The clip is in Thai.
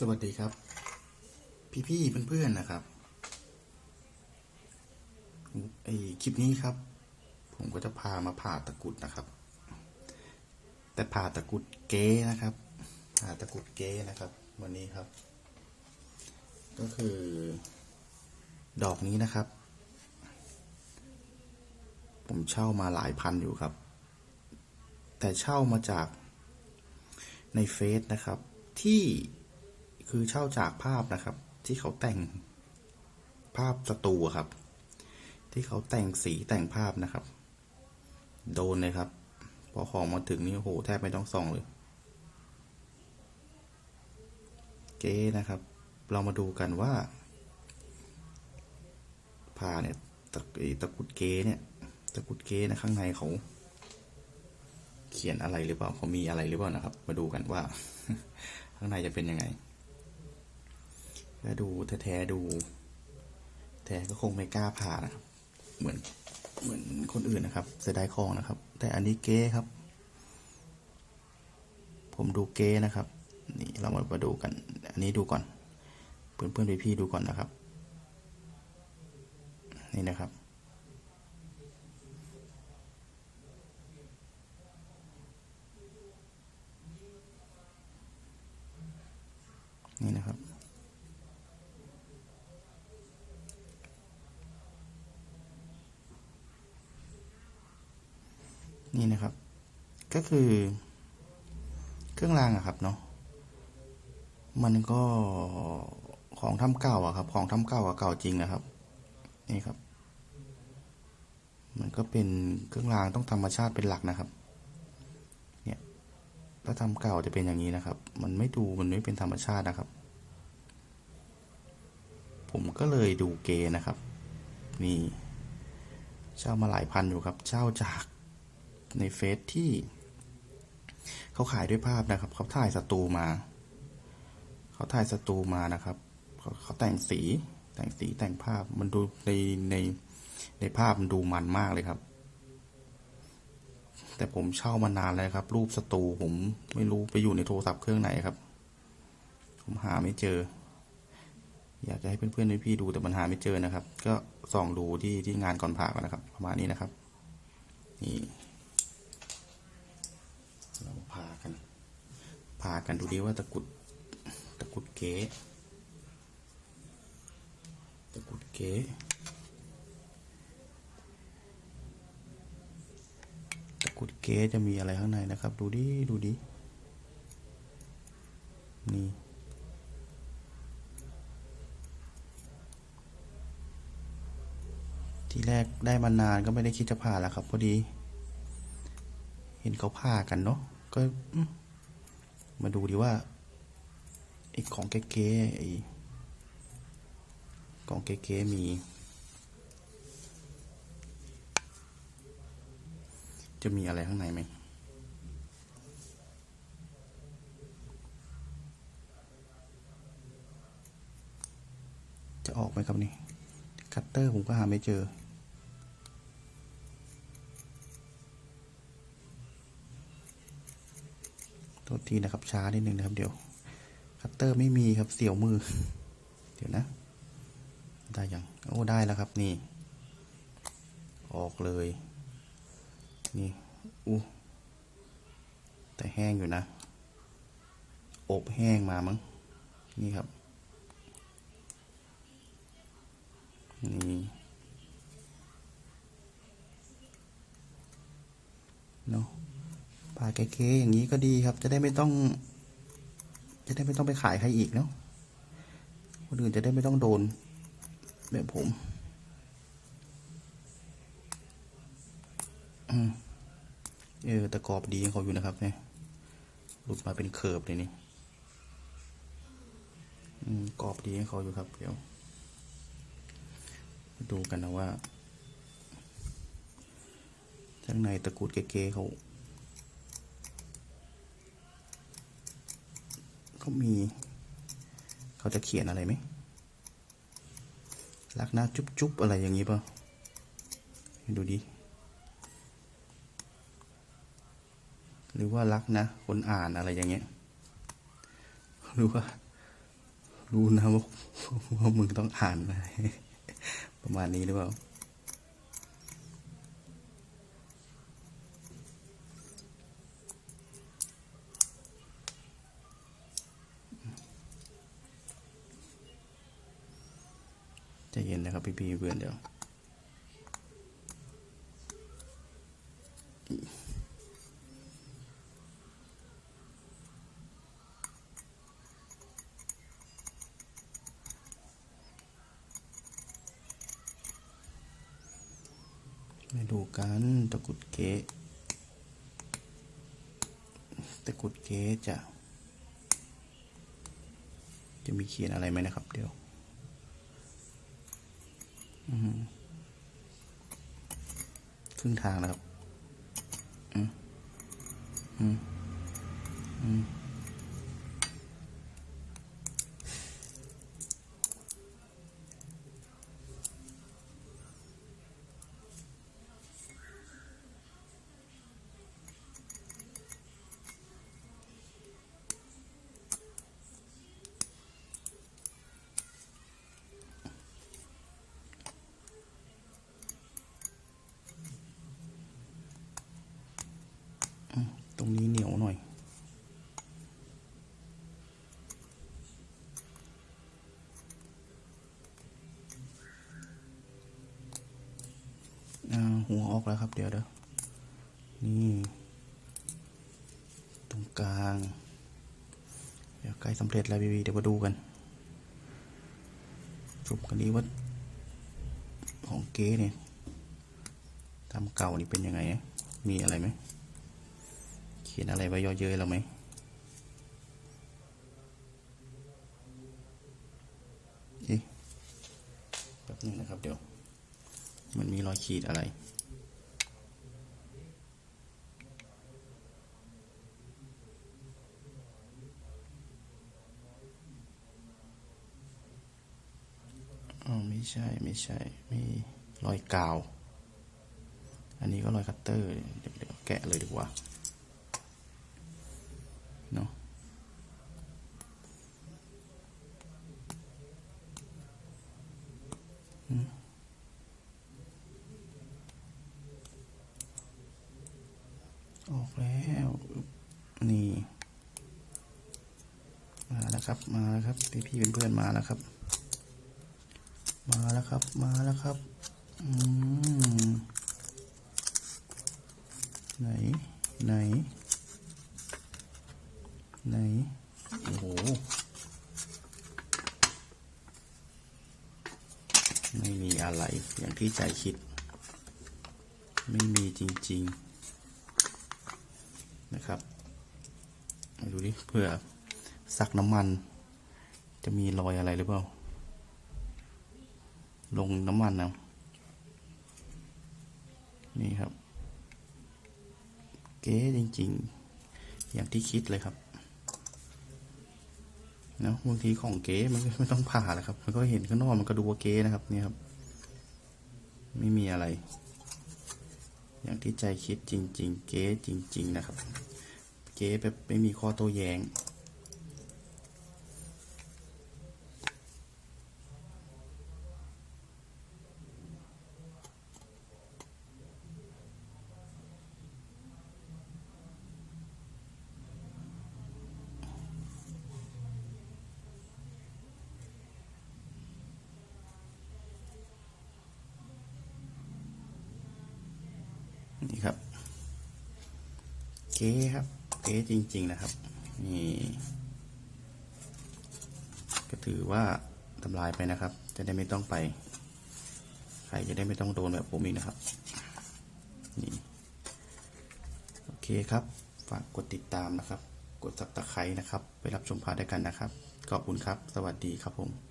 สวัสดีครับ พี่ๆเพื่อนๆนะครับไอคลิปนี้ครับ ผมก็จะพามาผ่าตะกุดนะครับ แต่ผ่าตะกุดเก๊นะครับผ่าตะกุดเก๊นะครับ วันนี้ครับ ก็คือ ดอกนี้นะครับ ผมเช่ามาหลายพันอยู่ครับ แต่เช่ามาจากในเฟซนะครับที่ คือเช่าจากภาพนะครับ ที่เขาแต่งภาพสตูครับ ที่เขาแต่งสีแต่งภาพนะครับ โดนเลยครับ พอของมาถึงนี่โอ้โหแทบไม่ต้องส่องเลย เก๊นะครับ เรามาดูกันว่าผ่าเนี่ยตะตะกุดเก๊เนี่ย ตะกุดเก๊นะข้างในเขาเขียนอะไรหรือเปล่าเขามีอะไรหรือเปล่านะครับ มาดูกันว่า ข้างในจะเป็นยังไง ถ้าดูแท้ๆดู แท้ก็คงไม่กล้าผ่านะครับ เหมือนเหมือนคนอื่นนะครับเสียดายของนะครับ แต่อันนี้เก๊ครับ ผมดูเก๊นะครับ นี่เรามามาดูกัน อันนี้ดูก่อนเพื่อน เพื่อนๆพี่ๆดูก่อนนะครับ นี่นะครับนี่นะครับ นี่นะครับ ก็คือ เครื่องรางอะครับเนาะมันก็ของทำเก่าอะครับ ของทำเก่าอะเก่าจริงนะครับ นี่ครับ มันก็เป็นเครื่องรางต้องธรรมชาติเป็นหลักนะครับ เนี่ยถ้าทำเก่าจะเป็นอย่างนี้นะครับ มันไม่ดูมันไม่เป็นธรรมชาตินะครับ ผมก็เลยดูเกนะครับ นี่เช่ามาหลายพันอยู่ครับ เช่าจากในเฟซที่ เขาขายด้วยภาพนะครับ เขาถ่ายสตูมา เขาถ่ายสตูมานะครับเขาเขาแต่งสีแต่งสีแต่งภาพมันดูในในในภาพมันดูมันมากเลยครับ แต่ผมเช่ามานานแล้วครับ รูปสตูผมไม่รู้ไปอยู่ในโทรศัพท์เครื่องไหนครับ ผมหาไม่เจอ อยากจะให้เพื่อนๆพี่ๆดูแต่มันหาไม่เจอนะครับ ก็ส่องดูที่ที่งานก่อนผ่ากันนะครับ ประมาณนี้นะครับ นี่ เราพากัน พากันดูดิว่าตะกุดตะกุดเก๋ตะกุดเก๋ตะกุดเก๋จะมีอะไรข้างในนะครับ ดูดิดูดินี่ทีแรกได้มานานก็ไม่ได้คิดจะผ่าแล้วครับ พอดี เห็นเขาผ่ากันเนาะก็ มาดูดีว่าไอ้ของเก๋ๆไอ้ของเก๋ๆมี จะมีอะไรข้างในไหมจะออกไหมครับนี่คัตเตอร์ผมก็หาไม่เจอ โทษทีนะครับช้านิดนึงนะครับ เดี๋ยว คัตเตอร์ไม่มีครับเสียวมือ เดี๋ยวนะ ได้ยังโอ้ได้แล้วครับนี่ ออกเลย นี่อู้แต่แห้งอยู่นะ อบแห้งมามั้ง นี่ครับ นี่เนาะ ปลาเก๋ๆอย่างนี้ก็ดีครับ จะได้ไม่ต้อง จะได้ไม่ต้องไปขายใครอีกเนาะคนอื่นจะได้ไม่ต้องโดน แบบผมอเออตะกรอบดีของเขาอยู่นะครับเนี่ยหลุดมาเป็นเคิร์ฟเลยนี่อกรอบดีของเขาอยู่ครับเดี๋ยวมาดูกันนะว่าข้างในตะกรุดเก๋ๆเขา เขามี เขาจะเขียนอะไรไหมรักนะจุ๊บๆอะไรอย่างนี้ป่ะดูดิ หรือว่ารักนะ คนอ่านอะไรอย่างเงี้ยหรือว่า รู้นะว่าว่ามึงต้องอ่านอะไรประมาณนี้หรือเปล่า เย็นนะครับ พี่ๆเพื่อนเดี๋ยวมาดูกันตะกุดเกะตะกุดเกะจะจะมีเขียนอะไรไหมนะครับเดี๋ยว ครึ่งทางนะครับ อืม อืม อืมตรงนี้เหนียวหน่อย อ่า หัวออกแล้วครับ เดี๋ยวเดี๋ยวนี่ ตรงกลาง เดี๋ยวใกล้สำเร็จแล้วบีบีเดี๋ยวมาดูกันชมกันนี้ว่า ของเก๊เนี่ยทำเก่านี่เป็นยังไง มีอะไรไหม เขียนอะไรไว้ย่อเย้ยเราไหมแป๊บนึงนะครับเดี๋ยว มันมีรอยขีดอะไร อ๋อไม่ ใช่ไม่ใช่มีรอยกาว อันนี้ก็รอยคัตเตอร์เดี๋ยวเดี๋ยวแกะเลยดีกว่าเนาะอออกแล้วนี่ มาแล้วครับ มาแล้วครับ พี่พี่เป็นเพื่อนๆมาแล้วครับ มาแล้วครับ มาแล้วครับ อืม ไหน ไหน ไหน โอ้โห ไม่มีอะไรอย่างที่ใจคิด ไม่มีจริง ๆ นะครับมาดูดิ เพื่อซักน้ำมัน จะมีรอยอะไรหรือเปล่า ลงน้ำมันนะนี่ครับ เก๊จริงๆ อย่างที่คิดเลยครับเนะบางทีของเก๊มันไม่ต้องผ่าแหละครับ มันก็เห็นข้างนอกมันก็ดูว่าเก๊นะครับนี่ครับ ไม่มีอะไร อย่างที่ใจคิดจริง ๆ เก๊จริง ๆ นะครับ เก๊แบบไม่มีข้อโต้แย้งครับ เก๊ครับเก๊จริง ๆ นะครับ นี่ ก็ถือว่าทำลายไปนะครับ จะได้ไม่ต้องไป ใครจะได้ไม่ต้องโดนแบบผมอีกนะครับ นี่ โอเคครับ ฝากกดติดตามนะครับ กดซับตะไคร้นะครับ ไปรับชมพาด้วยกันนะครับ ขอบคุณครับ สวัสดีครับผม